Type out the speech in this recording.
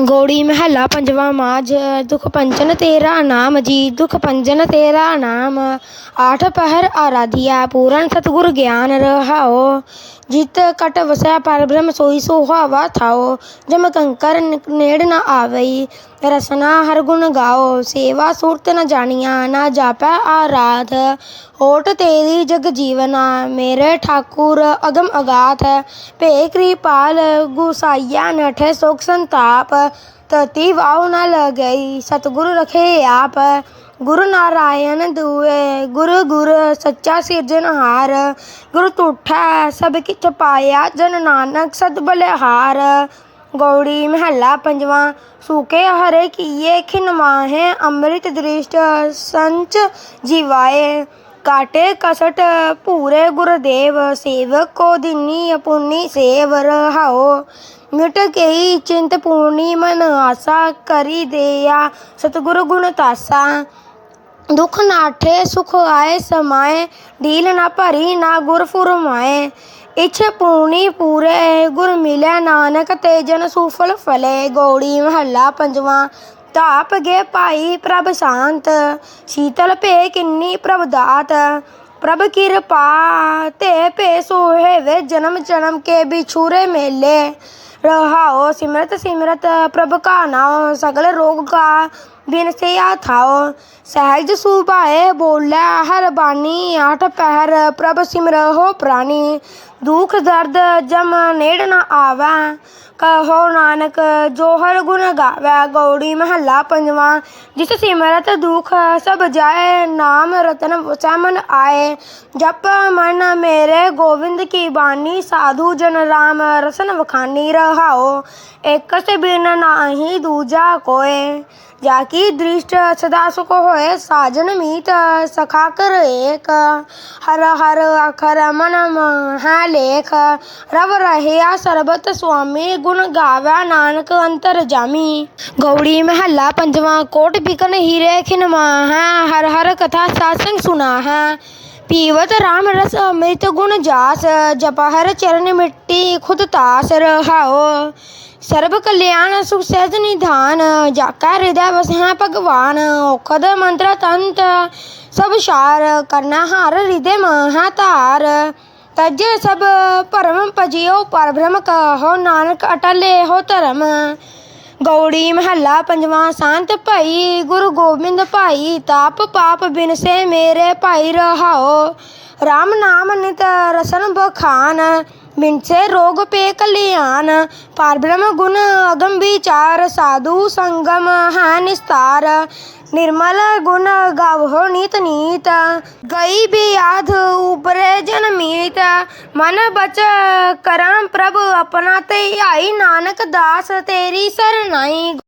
ਗੌੜੀ ਮਹੱਲਾ ਪੰਜਵਾਂ ਮਾਝ, ਦੁਖ ਪੰਚਨ ਤੇਰਾ ਨਾਮ ਜੀ, ਦੁਖ ਪੰਜਨ ਤੇਰਾ ਨਾਮ। ਆਠ ਪਹਿਰ ਆਰਾਧਿਆ, ਪੂਰਨ ਸਤਿਗੁਰ ਗਿਆਨ ਰਹਾਓ। ਜਿਤ ਕਟ ਵਸੈ ਪਰ ਬ੍ਰਹਮ ਸੋਈ ਸੁਹਾਵਾ ਥਾਓ। ਜਮ ਕੰਕਰ ਨੇੜ ਨ ਆਵਈ। ਰਸਨਾ, ਹਰ ਗੁਣ ਗਾਓ, ਸੇਵਾ ਸੁਰਤ ਨ ਜਾਣੀਆਂ, ਨਾ ਜਾਪੈ ਆਰਾਧ। ਹੋਟ ਤੇਰੀ ਜਗ ਜੀਵਨਾ, ਮੇਰੇ ਠਾਕੁਰ ਅਗਮ ਅਗਾਥ। ਭੇ ਕਿਰਪਾਲ ਗੁਸਾਈਆ, ਨਠੇ ਸੋਖ ਸੰਤਾਪ। ਤਤੀ ਵਾਉ ਨ ਲਗਈ, ਸਤਿਗੁਰ ਰਖੇ ਆਪ। ਗੁਰੂ ਨਾਰਾਇਣ ਦੁਏ, ਗੁਰੂ ਗੁਰ ਸੱਚਾ ਸਿਰਜਣਹਾਰ ਗੁਰ ਤੁਠਾ ਸਭ ਕਿਛ ਪਾਇਆ, ਜਨ ਨਾਨਕ ਸਦ ਬਲਿਹਾਰ। ਗੌੜੀ ਮਹੱਲਾ ਪੰਜਵਾਂ। ਸੂਕੇ ਹਰੇ ਕੀਏ ਖਿਨਮਾਹੇ ਅੰਮ੍ਰਿਤ ਦ੍ਰਿਸ਼ਟ ਸੰਚ ਜੀਵਾਏ। ਕਾਟੇ ਕਸਟ ਪੂਰੇ ਗੁਰਦੇਵ, ਸੇਵਕ ਕੋ ਦਿਨੀ ਅਪੁੰਨੀ ਸੇਵ ਰਹਾਓ। ਮਿਟ ਗਈ ਚਿੰਤ ਪੂਰਨੀ ਮਨ ਆਸਾ ਕਰੀ ਦੇਆ, ਸਤਿਗੁਰ ਗੁਣ ਤਾਸਾ। ਦੁਖ ਨਾਠੇ ਸੁਖ ਆਏ ਸਮਾਏ, ਢੀਲ ਨਾ ਭਰੀ, ਨਾ ਗੁਰ ਫੁਰਮਾਏ ਇਛ ਪੂਰਨੀ ਪੂਰੇ, ਗੁਰ ਮਿਲੇ ਨਾਨਕ ਤੇ ਜਨ ਸੁਫਲ ਫਲੇ। ਗੋੜੀ ਮਹੱਲਾ ਪੰਜਵਾਂ ਤਾਪ ਗੇ ਭਾਈ ਪ੍ਰਭ ਸ਼ਾਂਤ। ਸ਼ੀਤਲ ਭੇ ਕਿੰਨੀ ਪ੍ਰਭ ਦਾਤ। ਪ੍ਰਭ ਕਿਰਪਾ ਤੇ ਭੇ ਸੋਹੇ ਵੇ, ਜਨਮ ਜਨਮ ਕੇ ਬਿਛੂਰੇ ਮੇਲੇ। ਰਹਾਓ ਸਿਮਰਤ ਸਿਮਰਤ, ਪ੍ਰਭ ਕਾ ਨਾਮ ਸਗਲ ਰੋਗ ਕਾ ਬਿਨ ਸਿਆ ਥਾਓ। ਸਹਿਜ ਸੁਭਾਏ ਬੋਲੇ ਹਰ ਬਾਣੀ, ਆਠ ਪਹਿਰ ਪ੍ਰਭ ਸਿਮਰਹੁ ਪ੍ਰਾਣੀ। ਦੁਖ ਦਰਦ ਜਮ ਨੇੜ ਨ ਆਵੈ, ਕਹੋ ਨਾਨਕ ਜੋ ਹਰ ਗੁਣ ਗਾਵੈ। ਗੌੜੀ ਮਹੱਲਾ ਪੰਜਵਾਂ, ਜਿਸ ਸਿਮਰਤ ਦੁਖ ਸਭ ਜਾਏ, ਨਾਮ ਰਤਨ ਵਸੈ ਆਏ। ਜਪ ਮਨ ਮੇਰੇ ਗੋਵਿੰਦ ਕੀ ਬਾਣੀ, ਸਾਧੂ ਜਨ ਰਾਮ ਰਸਨ ਵਖਾਨੀ ਰਹਾਓ। ਇਕ ਸੇ ਬਿਨ ਨਾਹੀ ਦੂਜਾ ਕੋਏ, ਜਾ ਕੀ ਦ੍ਰਿਸ਼ਟ ਸਦਾ ਸੁਖ ਹੋਏ ਸਾਜਨ ਮੀਤ ਸਖਾ ਕਰ ਏਕ ਹਰ ਹਰ ਅਖਰ ਮਨ ਮਹਾ ਲੇਖ ਰਵ ਰਹਿਆ ਸਰਬਤ ਸੁਆਮੀ ਗੁਣ ਗਾਵੈ ਨਾਨਕ ਅੰਤਰ ਜਾਮੀ ਗੌੜੀ ਮਹੱਲਾ ਪੰਜਵਾਂ ਕੋਟ ਬਿਕਨ ਹੀਰੇ ਖਿਨ ਮਾਹਾ ਹਰ ਹਰ ਕਥਾ ਸਾਸੰਗ ਸੁਨਾ ਹੈ ਪੀਵਤ ਰਾਮ ਰਸ ਅੰਮ੍ਰਿਤ ਗੁਣ ਜਾਸ ਜਪ ਸਰਬ ਕਲਿਆਣ ਸੁਖ ਸਹਿਜ ਨਿਧਾਨ, ਜਾਕਾ ਹਿਰਦੈ ਵਸਹਿ ਭਗਵਾਨ ਔਖਦ ਮੰਤਰ ਤੰਤ, ਸਭ ਸਾਰ ਕਰਨਾ ਹਰ ਹਿਰਦੇ ਮਹਾ ਧਾਰ। ਤਜੇ ਸਭ ਭਰਮ ਭਜਿਓ ਪਰ ਬ੍ਰਹਮ ਕਹੋ ਨਾਨਕ ਅਟਲੇ ਹੋ ਧਰਮ। ਗੌੜੀ ਮਹੱਲਾ ਪੰਜਵਾਂ ਸੰਤ ਭਾਈ, ਗੁਰੂ ਗੋਬਿੰਦ ਭਾਈ, ਤਾਪ ਪਾਪ ਬਿਨਸੇ ਮੇਰੇ ਭਾਈ ਰਹਾਓ। ਰਾਮ ਨਾਮ ਨਿਤ ਰਸਨ ਬਖਾਨ ਬਿਨਸੇ ਰੋਗ ਪੇ ਕਲਿਆਣ ਪਰ ਬ੍ਰਹਮ ਗੁਣ ਅਗਮ ਵਿਚਾਰ, ਸਾਧੂ ਸੰਗਮ ਹੈ ਨਿਸਤਾਰ, ਨਿਰਮਲ ਗੁਣ ਗਾਵੋ ਨੀਤ ਨੀਤ, ਗਈ ਬਿਆਧ ਉਪਰੇ ਜਨਮੀਤ ਮਨ ਬਚ ਕਰਾਂ ਪ੍ਰਭ ਆਪਣਾ ਤੇ, ਆਈ ਨਾਨਕ ਦਾਸ ਤੇਰੀ ਸਰਨਾਈ